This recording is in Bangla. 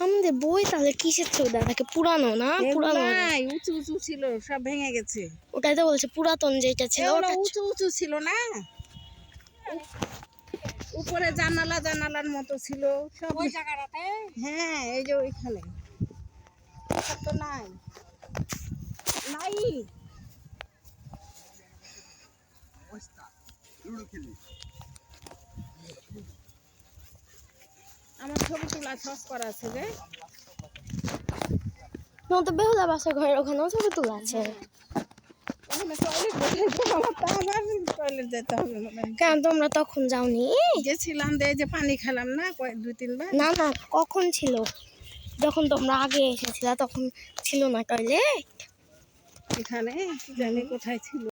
আমাদের বই তাহলে কিসের ছবি? পুরানো না? পুরানো এগুলাই উঁচু উঁচু ছিল সব ভেঙে গেছে। ওটাই তো বলছে পুরাতন যেটা ছিল ওটা উঁচু উঁচু ছিল না? উপরে জানালা জানালার মতো ছিল সব ওই জায়গাটাতে? হ্যাঁ এই যে ওইখানে। সব তো নাই। নাই আমার ছবি তোলা ছস করা আছে যে তো বেহুলা বাসার ঘরের ওখানেও ছবি তোলা আছে। হয়। কেন তোমরা তখন যাওনি? গেছিলাম দিয়ে যে পানি খেলাম না কয়েক দুই তিনবার? না না কখন ছিল? যখন তোমরা আগে এসেছিলা তখন ছিল না টয়লেট এখানে জানি কোথায় ছিল।